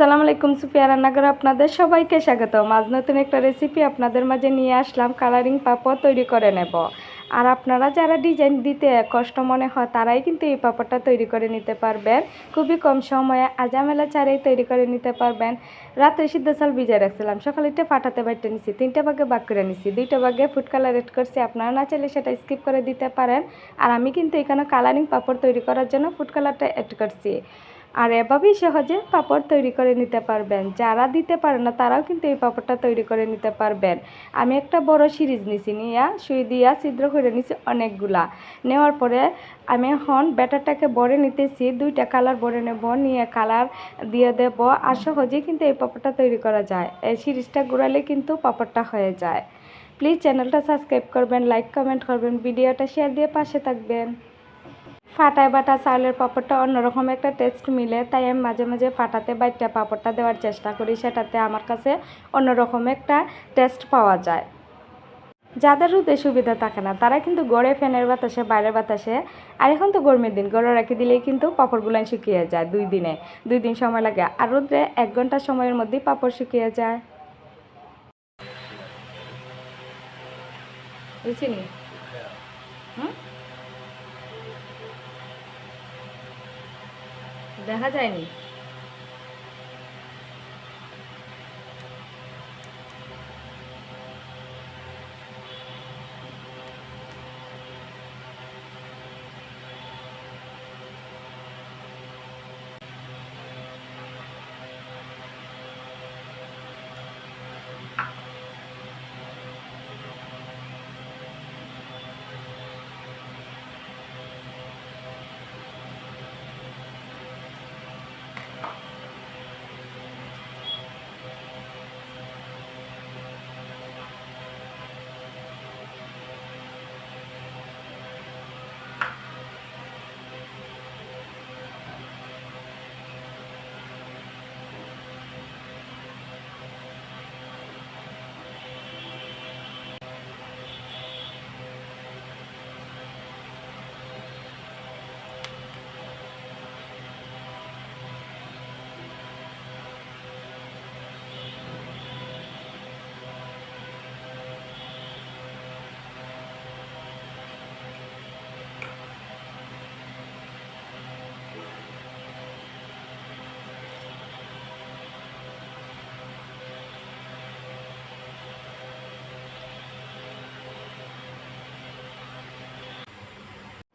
আসসালামু আলাইকুম, সুফিয়া রান্নাঘরে আপনাদের সবাইকে স্বাগত আজ নতুন একটা রেসিপি আপনাদের মাঝে নিয়ে আসলাম কালারিং পাপড় তৈরি করে নেব। আর আপনারা যারা ডিজাইন দিতে কষ্ট মনে হয়, তারাই কিন্তু এই পাপড়টা তৈরি করে নিতে পারবেন। খুবই কম সময়ে আজামেলা চারেই তৈরি করে নিতে পারবেন। রাত্রে সিদ্ধ চাল রাখছিলাম। সকালে এটা পাঠাতে বাইটে নিছি, তিনটা ভাগে বাক করে নিছি। দুইটা ভাগে ফুড কালার এড করছি, আপনারা না চাইলে সেটা স্কিপ করে দিতে পারেন। আর আমি কিন্তু এখানে কালারিং পাপড় তৈরি করার জন্য ফুড কালারটা অ্যাড করছি। আর এভাবেই সহজে পাপড় তৈরি করে নিতে পারবেন। যারা দিতে পারে না, তারাও কিন্তু এই পাপড়টা তৈরি করে নিতে পারবেন। আমি একটা বড় সিরিজ নিছি নিয়া, সুই দিয়া ছিদ্র করে নিছি অনেকগুলা। নেওয়ার পরে আমি এখন ব্যাটারটাকে বড়ে নিতেছি, দুইটা কালার বড়ে নেব, নিয়ে কালার দিয়ে দেব আর সহজেই কিন্তু এই পাপড়টা তৈরি করা যায়। এই সিরিজটা ঘুরালে কিন্তু পাপড়টা হয়ে যায়। প্লিজ চ্যানেলটা সাবস্ক্রাইব করবেন, লাইক কমেন্ট করবেন, ভিডিওটা শেয়ার দিয়ে পাশে থাকবেন। ফাটায় বাটা চাউলের পাঁপড়টা অন্যরকম একটা টেস্ট মিলে, তাই আমি মাঝে মাঝে ফাটাতে বাইটটা পাঁপড়টা দেওয়ার চেষ্টা করি, সেটাতে আমার কাছে অন্যরকম একটা টেস্ট পাওয়া যায়। যাদের রুদে সুবিধা থাকে না, তারা কিন্তু গড়ে ফ্যানের বাতাসে, বাইরের বাতাসে, আর এখন তো গরমের দিন গড়ে রেখে দিলেই কিন্তু পাঁপড়গুলো শুকিয়ে যায় দুই দিনে, দুই দিন সময় লাগে, আর রোদ্রে এক ঘণ্টা সময়ের মধ্যেই পাঁপড় শুকিয়ে যায়। বুঝছিনি হুম? দেখা যায়নি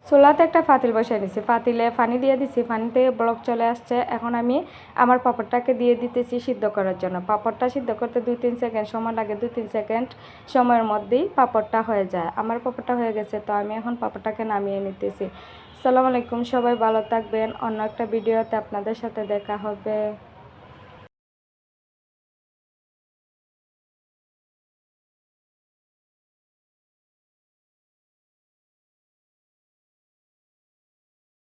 চুলাতে একটা ফাতিল বসিয়ে নিছি ফাতিলে পানি দিয়ে দিছি, পানিতে ব্লক চলে আসছে। এখন আমি আমার পাপড়টাকে দিয়ে দিতেছি সিদ্ধ করার জন্য। পাপড়টা সিদ্ধ করতে দুই তিন সেকেন্ড সময় লাগে, দুই তিন সেকেন্ড সময়ের মধ্যেই পাপড়টা হয়ে যায়। আমার পাপড়টা হয়ে গেছে, তো আমি এখন পাপড়টাকে নামিয়ে নিতেছি। সালাম আলাইকুম, সবাই ভালো থাকবেন। অন্য একটা ভিডিওতে আপনাদের সাথে দেখা হবে।